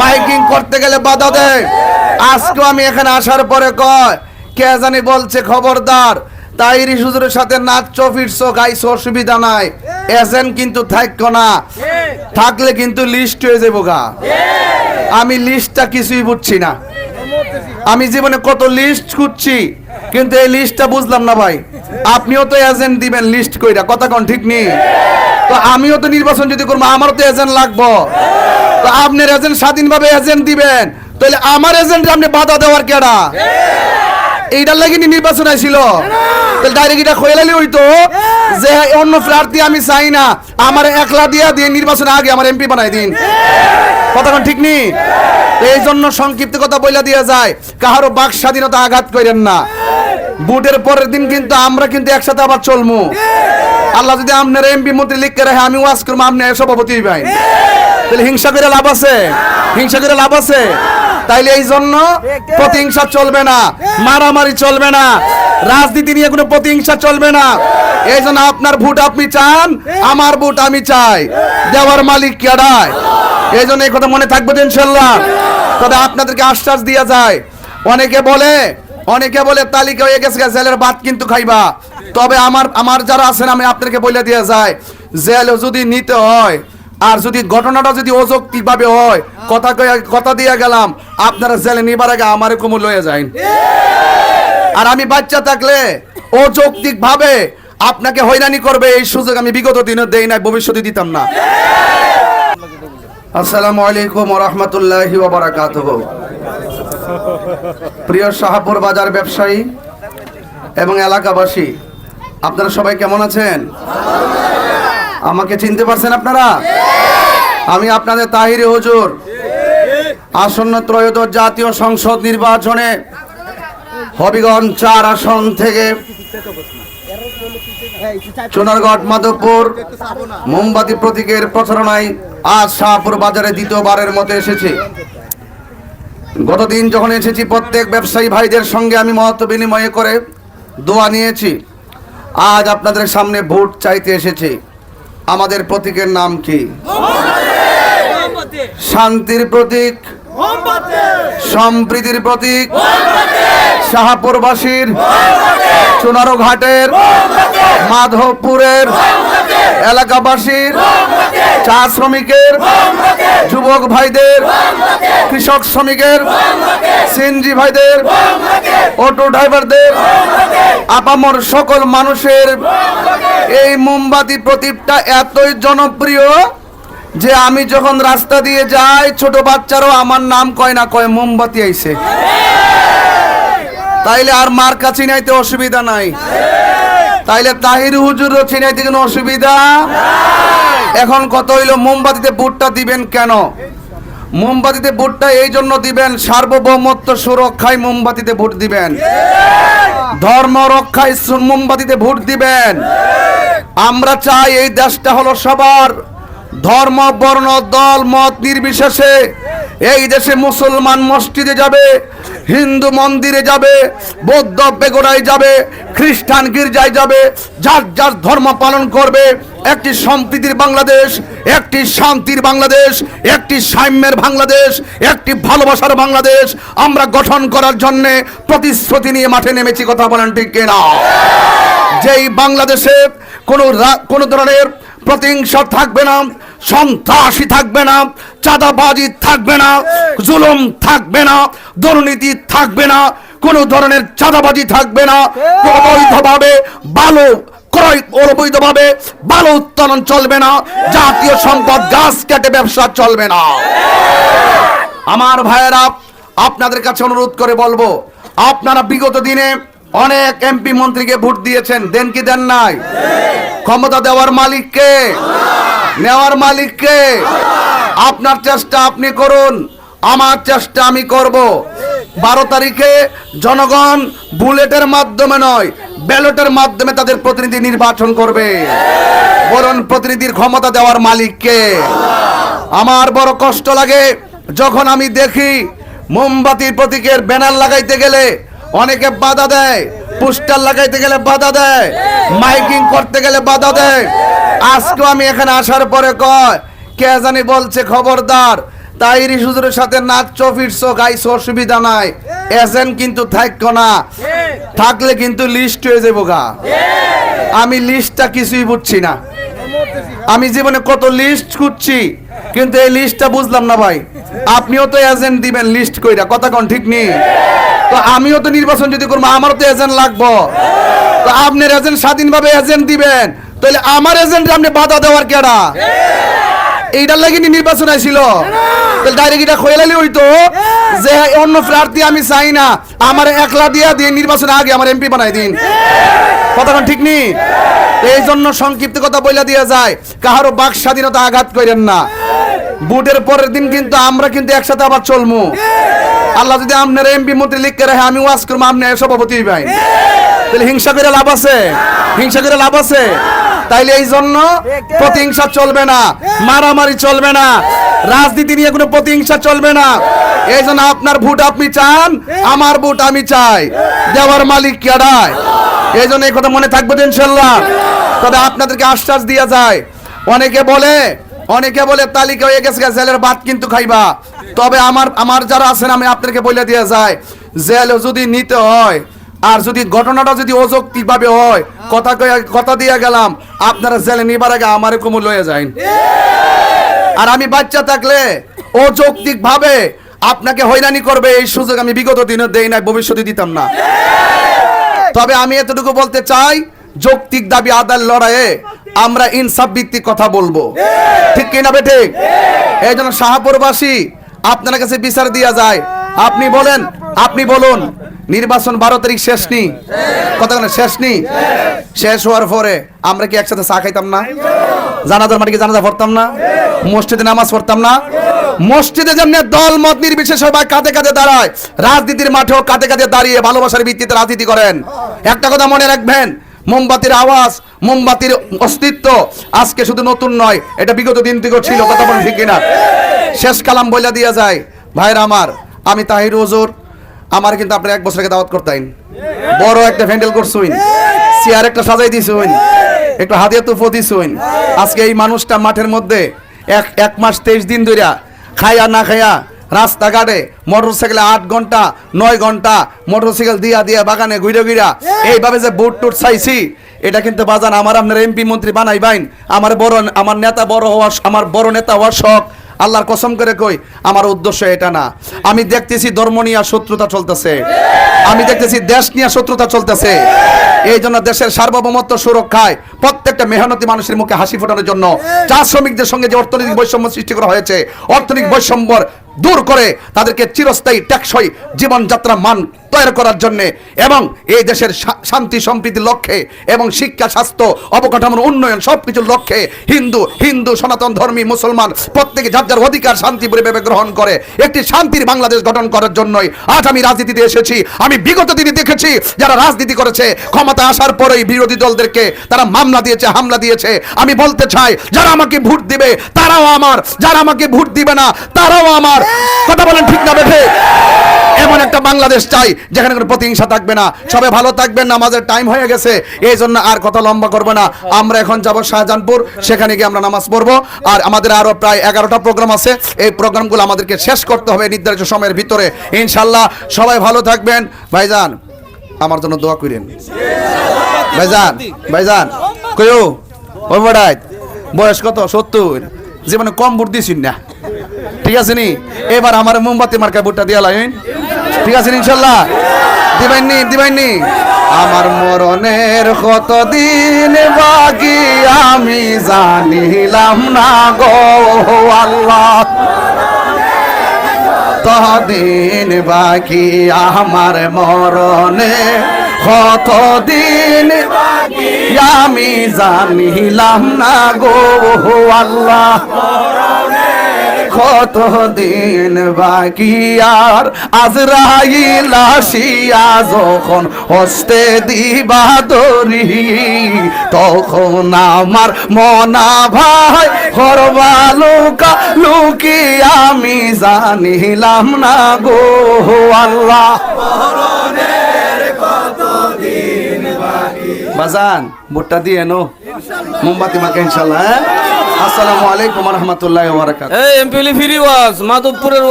Miking করতে গেলে বাধা দেয়। আজকে আমি এখানে আসার পরে কয়, কে জানি বলছে খবরদার তাইরি হুজুরের সাথে নাচছো ফিরছো গাইছো অসুবিধা নাই। এজেন্ট কিন্তু থাকতো না। থাকলে কিন্তু লিস্ট হয়ে যাব গা। আমি লিস্টটা কিছুই বুঝছি না। আমি জীবনে কত লিস্ট খুঁজছি, কিন্তু এই লিস্টটা বুঝলাম না ভাই। আপনিও তো এজেন্ট দিবেন লিস্ট কইরা, কথা কোন ঠিক নেই? তো আমিও তো নির্বাচন যদি করব, আমারও তো এজেন্ট লাগবো। তো আপনার এজেন্ট স্বাধীনভাবে এজেন্ট দিবেন। তাহলে আমার এজেন্ট আপনি বাধা দেওয়ার কেডা? এইটার লাগি নির্বাচন আইছিল। তাহলে ডাইরেক্ট এটা খোয়ালি হইতো যে অন্য প্রার্থী আমি চাই না। আমার একলা দিয়া দিয়ে নির্বাচন আগে আমার এমপি বানাই দিন। কতক্ষণ ঠিক নেই এই জন্য সংক্ষিপ্ত কথা বইলা দিয়া যায় কাহারও বাক স্বাধীনতা আঘাত করেন না। বুটের পরের দিন কিন্তু আমরা কিন্তু একসাথে আবার চলমু। আল্লাহ যদি আপনার এমপি মন্ত্রী লিখকে রাখে, আমি ওয়াজ করব, আপনি সভাপতি ভাই তাহলে হিংসা করে লাভ আছে? হিংসা করে লাভ আছে? তাইলে এই জন্য প্রতিহিংসা চলবে না, মারামারি চলবে না, রাজনীতি নিয়ে কোনো প্রতিহিংসা চলবে না। এই জন্য আপনার ভোট আপনি চান, আমার ভোট আমি চাই। দেওয়ার মালিক কেডায়? এই জন্য এই কথা মনে থাকবে তো ইনশাল্লাহ। তবে আপনাদেরকে আশ্বাস দিয়া যায়। অনেকে বলে অনেকে বলে, তালিকা হয়ে গেছে জেলের ভাত কিন্তু খাইবা। তবে আমার আমার যারা আছেন, আমি আপনাদেরকে বলে দিয়ে যায় জেল যদি নিতে হয় আর যদি ঘটনাটা যদি অযৌক্তিক ভাবে হয় কথা কথা দিয়ে গেলাম আপনারা জেলে নিবার আগে আমার কুমুর লয়ে যান আর আমি বাচ্চা থাকলে অযৌক্তিক ভাবে আপনাকে হয়রানি করবে এই সুযোগ আমি বিগত দিনে দেই না ভবিষ্যতে দিতাম না। আসসালামু আলাইকুম রহমতুল্লাহ বারাকাতুহ। প্রিয় শাহাপুর বাজার ব্যবসায়ী এবং এলাকাবাসী আপনারা সবাই কেমন আছেন? আমাকে চিনতে পারছেন আপনারা? আমি আপনাদের তাহিরি হুজুর। আসন্ন ত্রয়োদশ জাতীয় সংসদ নির্বাচনে হবিগঞ্জ চার আসন থেকে সোনারগড় মাধবপুর, মোমবাতি প্রতীকের প্রচারণায় আজ শাহপুর বাজারে দ্বিতীয়বারের মতো এসেছে। গতদিন যখন এসেছি, প্রত্যেক ব্যবসায়ী ভাইদের সঙ্গে আমি মত বিনিময় করে দোয়া নিয়েছি। আজ আপনাদের সামনে ভোট চাইতে এসেছি। আমাদের প্রতীকের নাম কি? শান্তির প্রতীক। সম্প্রীতির প্রতীক। শাহপুরবাসীর। সোনারো ঘাটের মাধবপুরের। এলাকাবাসীর। চা শ্রমিকের। যুবক ভাইদের। কৃষক শ্রমিকের। সিএনজি ভাইদের। অটো ড্রাইভারদের, আপামর সকল মানুষের, এই মোমবাতি প্রদীপটা এতই জনপ্রিয় যে আমি যখন রাস্তা দিয়ে যাই, ছোট বাচ্চারাও আমার নাম কয় না কয় মোমবাতি আইছে। তাইলে আর মার কাছে নাইতে অসুবিধা নাই। তাইলে তাহির হুজুরও চিনাইতে কোনো অসুবিধা? এখন কত হইল? মোমবাতিতে বুটটা দিবেন কেন? মোমবাতিতে ভোটটা এই জন্য দিবেন সার্বভৌমত্ব সুরক্ষায় মোমবাতিতে ভোট দিবেন। ধর্ম রক্ষায় মোমবাতিতে ভোট দিবেন। আমরা চাই এই দেশটা হলো সবার। ধর্ম বর্ণ দল মত নির্বিশেষে এই দেশে মুসলমান মসজিদে যাবে হিন্দু মন্দিরে যাবে বৌদ্ধ বেগোড়ায় যাবে খ্রিস্টান গির্জায় যাবে যার যার ধর্ম পালন করবে একটি সম্প্রীতির বাংলাদেশ, একটি শান্তির বাংলাদেশ, একটি সাম্যের বাংলাদেশ, একটি ভালোবাসার বাংলাদেশ আমরা গঠন করার জন্যে প্রতিশ্রুতি নিয়ে মাঠে নেমেছি, কথা বলেন ঠিক কিনা? যেই বাংলাদেশে কোনো কোনো ধরনের প্রতিহিংসা থাকবে না, সন্ত্রাসী থাকবে না, চাঁদাবাজি থাকবে না, জুলুম থাকবে না, দুর্নীতি থাকবে না, কোনো ধরনের চাঁদাবাজি থাকবে না অবৈধভাবে বালু ক্রয় অবৈধভাবে বালু উত্তোলন চলবে না, জাতীয় সম্পদ, গাছ কেটে ব্যবসা চলবে না। আমার ভাইয়েরা, আপনাদের কাছে অনুরোধ করে বলব, আপনারা বিগত দিনে অনেক এমপি মন্ত্রীকে ভোট দিয়েছেন, দেন কি দেন নাই? ক্ষমতা দেওয়ার মালিককে নেওয়ার মালিককে আপনার চেষ্টা আপনি করুন, আমার চেষ্টা আমি করব। বারো তারিখে জনগণ বুলেটের মাধ্যমে নয়, ব্যালটের মাধ্যমে তাদের প্রতিনিধি নির্বাচন করবে। বরং প্রতিনিধির ক্ষমতা দেওয়ার মালিককে। আমার বড় কষ্ট লাগে যখন আমি দেখি মোমবাতির প্রতীকের ব্যানার লাগাইতে গেলে অনেকে বাধা দেয়, পোস্টার লাগাইতে গেলে বাধা দেয়, মাইকিং করতে গেলে বাধা দেয়। আজকে আমি এখানে আসার পরে কয়, কে জানি বলছে খবরদার তাইরি হুজুরের সাথে নাচছ ফিরছ গাইছ অসুবিধা নাই। এজেন্ট কিন্তু থাকো না। থাকলে কিন্তু লিস্ট হয়ে যাব গা। আমি লিস্টটা কিছুই বুঝছি না। আমি জীবনে কত লিস্ট খুঁজছি, কিন্তু এই লিস্টটা বুঝলাম না ভাই। আপনিও তো এজেন্ট দিবেন লিস্ট কইরা, কথা কোন ঠিক নেই? তো আমিও তো নির্বাচন যদি করব, আমারও তো এজেন্ট লাগবো। তো আপনার এজেন্ট স্বাধীনভাবে এজেন্ট দিবেন, তাহলে আমার এজেন্ট আপনি বাধা দেওয়ার কেডা? এইটার লাগি নির্বাচন তাহলে ডাইরেক্ট এটা খোয়ালি হইতো। যে অন্য প্রার্থী আমি চাই না। আমার একলা দিয়া দিয়ে নির্বাচন আগে আমার এমপি বানাই দিন। কথাটা ঠিক নি? এই জন্য সংক্ষিপ্ত কথা বইলা দিয়া যায় কাহারও বাক স্বাধীনতা আঘাত করেন না। বুটের পরের দিন কিন্তু আমরা কিন্তু একসাথে আবার চলমু। আল্লাহ যদি আপনার এমপি মন্ত্রী লিখতে রাখে আমি ওয়াজ করব আপনি সভাপতি ভাই তাহলে হিংসা করে লাভ আছে? হিংসা করে লাভ আছে? তাইলে এই জন্য প্রতিহিংসা চলবে না, মারামারি চলবে না, রাজনীতি নিয়ে কোনো প্রতিহিংসা চলবে না। এই জন্য আপনার ভোট আপনি চান, আমার ভোট আমি চাই। দেওয়ার মালিক কেডায়? এই জন্য এই কথা মনে থাকবে ইনশাল্লাহ। তবে আপনাদেরকে আশ্বাস দিয়া যায়। অনেকে বলে অনেকে বলে, তালিকা হয়ে গেছে জেলের ভাত কিন্তু খাইবা। তবে আমার আমার যারা আছেন, আমি আপনাদেরকে বলে দিয়ে যায় জেল যদি নিতে হয় আর যদি ঘটনাটা যদি অযৌক্তিক ভাবে হয়, কথা কথা দিয়ে গেলাম, আপনারা জেলে নিবার আগে আমার কুমুল লয়ে যায় আর আমি বাচ্চা থাকলে অযৌক্তিক ভাবে আপনাকে হয়রানি করবে, এই সুযোগ আমি বিগত দিনে দেই নাই, ভবিষ্যতে দিতাম না। তবে আমি এতটুকু বলতে চাই, যৌক্তিক দাবি আদার লড়াইয়ে আমরা ইনসাফ ভিত্তিক কথা বলব। ঠিক কিনা বে ঠিক? এই জন্য শাহপুরবাসী, আপনার কাছে বিচার দিয়া যায়। আপনি বলেন, আপনি বলুন নির্বাচন বারো তারিখ শেষ নি? কথা বলেন, শেষ নি? শেষ হওয়ার পরে আমরা কি একসাথে চা খাইতাম না? জানাজার মাটিকে জানাজা পড়তাম না? মসজিদে নামাজ পড়তাম না? মসজিদে যেমনি দল, মত নির্বিশেষে সবাই কাঁধে কাঁধে দাঁড়ায়, রাজনীতির মাঠেও কাঁধে কাঁধে দাঁড়িয়ে ভালোবাসার ভিত্তিতে রাজনীতি করেন। একটা কথা মনে রাখবেন, মোমবাতির আওয়াজ, মোমবাতির অস্তিত্ব আজকে শুধু নতুন নয়, এটা বিগত দিন থেকেও ছিল, কথা বলেন ঠিক কিনা? শেষ কালাম বইলা দিয়া যায়, ভাইরা আমার, আমি তাহির হুজুর আমার কিন্তু আপনার এক বছর আগে দাওয়াত করতেন। বড় একটা ভ্যান্ডেল করছুইন চেয়ার একটা সাজাই দিছুইন একটু হাতিয়া তুফো দিছুইন আজকে এই মানুষটা মাঠের মধ্যে এক এক মাস তেইশ দিন ধরিয়া খাইয়া না খাইয়া রাস্তাঘাটে মোটরসাইকেলে আট ঘণ্টা, নয় ঘণ্টা মোটরসাইকেল দিয়া দিয়া বাগানে ঘুরে ঘুরা এইভাবে যে বুট টুট চাইছি, এটা কিন্তু বাজান আমার আপনার এমপি মন্ত্রী বানাই বাইন আমার বড় আমার নেতা বড় হওয়ার আমার বড় নেতা হওয়ার শখ। আল্লাহর কসম করে কই, আমার উদ্দেশ্য এটা না। আমি দেখতেছি ধর্ম নিয়ে শত্রুতা চলতেছে। আমি দেখতেছি দেশ নিয়ে শত্রুতা চলতেছে। এই জন্য দেশের সার্বভৌমত্ব সুরক্ষায় প্রত্যেকটা মেহনতি মানুষের মুখে হাসি ফোটানোর জন্য চা শ্রমিকদের সঙ্গে যে অর্থনৈতিক বৈষম্য সৃষ্টি করা হয়েছে অর্থনৈতিক বৈষম্যর দূর করে তাদেরকে চিরস্থায়ী টেকসই জীবনযাত্রা মান তৈরি করার জন্য এবং এই দেশের শান্তি সম্প্রীতির লক্ষ্যে এবং শিক্ষা স্বাস্থ্য অবকাঠামোর উন্নয়ন সবকিছুর লক্ষ্যে হিন্দু হিন্দু সনাতন ধর্মী মুসলমান প্রত্যেকে যার যার অধিকার শান্তি পরিবেবে গ্রহণ করে একটি শান্তির বাংলাদেশ গঠন করার জন্যই আজ আমি রাজনীতিতে এসেছি। আমি বিগত দিনে দেখেছি যারা রাজনীতি করেছে ক্ষমতা আসার পরেই বিরোধী দলদেরকে তারা মামলা দিয়েছে, হামলা দিয়েছে। আমি বলতে চাই, যারা আমাকে ভোট দিবে, তারাও আমার। যারা আমাকে ভোট দিবে না, তারাও আমার। কথা বলেন ঠিক না, বেঠে। এমন একটা বাংলাদেশ চাই, যেখানে কোনো প্রতিহিংসা থাকবে না। সবাই ভালো থাকবেন, নামাজের টাইম হয়ে গেছে। এই জন্য আর কথা লম্বা করব না। আমরা এখন যাব শাহজাহানপুর, সেখানে গিয়ে আমরা নামাজ পড়ব। আর আমাদের আরও প্রায় এগারোটা প্রোগ্রাম আছে। এই প্রোগ্রামগুলো আমাদেরকে শেষ করতে হবে নির্ধারিত সময়ের ভিতরে। ইনশাল্লাহ, সবাই ভালো থাকবেন। ভাইজান আমার জন্য দোয়া করেন। ভাইজান ভাইজান, কয়ো? ওই বড়াই, বয়স কত? সত্তর। জীবনে কম ভোট দিয়েছিন না। ঠিক আছে নি? এবার আমার মোমবাতি মার্কা ভোটটা দিয়া লাইন। ঠিক আছে ইনশাল্লাহ? দিবেন নি আমার মরণের কত দিন বাকি আমি জানিলাম না গো আল্লাহ। তদিন বাকি আমার মরণে? কত দিন আমি জানিলাম না গো আল্লাহ। কত দিন বাকি আর আজরাইল আসিয়া যখন হস্তে দিবা দরি, তখন আমার মনা ভাই করবা লুকা লুকি আমি জানিলাম না গো আল্লাহ। বাজান ভোটটা দিয়ে নো মোমবাতি মাকে ইনশাল্লাহ হ্যাঁ? আসসালামু আলাইকুম রহমতুল্লাহ বারাকাত এই মাধবপুরের